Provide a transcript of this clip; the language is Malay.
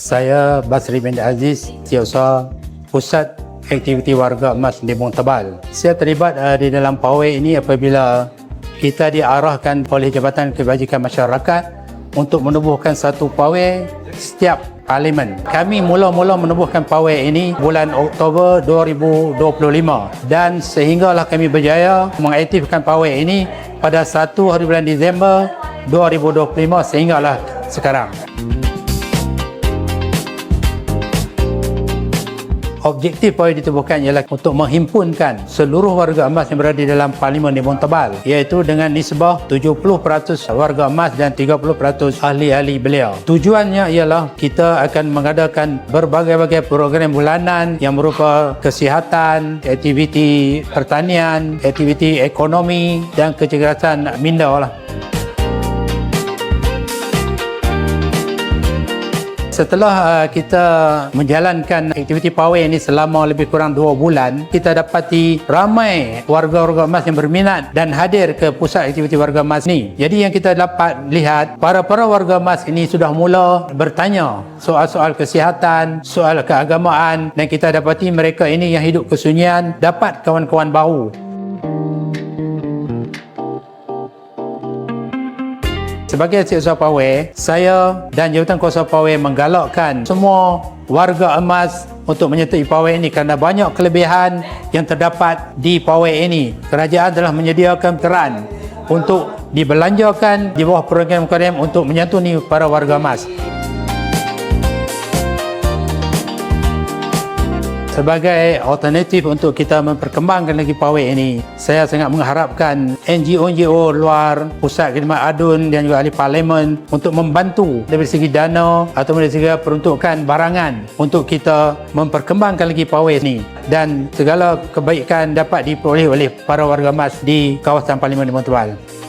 Saya Basri bin Aziz, Setiausaha Pusat Aktiviti Warga Emas Limbung Tebal. Saya terlibat uh, di dalam pawai ini apabila kita diarahkan oleh Jabatan Kebajikan Masyarakat untuk menubuhkan satu pawai setiap parlimen. Kami mula-mula menubuhkan pawai ini bulan Oktober 2025 dan sehinggalah kami berjaya mengaktifkan pawai ini pada 1 hari bulan Disember 2025 sehinggalah sekarang. Objektif pawai ditubuhkan ialah untuk menghimpunkan seluruh warga emas yang berada di dalam Parlimen Limbung Tebal iaitu dengan nisbah 70% warga emas dan 30% ahli-ahli beliau. Tujuannya ialah kita akan mengadakan berbagai-bagai program bulanan yang merupa kesihatan, aktiviti pertanian, aktiviti ekonomi dan kecergasan minda lah. Setelah uh, kita menjalankan aktiviti pawai ini selama lebih kurang dua bulan, kita dapati ramai warga-warga emas yang berminat dan hadir ke pusat aktiviti warga emas ini. Jadi yang kita dapat lihat, para-para warga emas ini sudah mula bertanya soal-soal kesihatan, soal keagamaan dan kita dapati mereka ini yang hidup kesunyian dapat kawan-kawan baru. Sebagai Setiausaha Pawai, saya dan Jabatan Kuasa Pawai menggalakkan semua warga emas untuk menyertai pawai ini kerana banyak kelebihan yang terdapat di pawai ini. Kerajaan telah menyediakan keran untuk dibelanjakan di bawah program-program untuk menyantuni para warga emas. Sebagai alternatif untuk kita memperkembangkan lagi pawai ini, saya sangat mengharapkan NGO-NGO luar, pusat khidmat adun dan juga ahli parlimen untuk membantu dari segi dana atau dari segi peruntukan barangan untuk kita memperkembangkan lagi pawai ini dan segala kebaikan dapat diperoleh oleh para warga emas di kawasan Parlimen Tebal.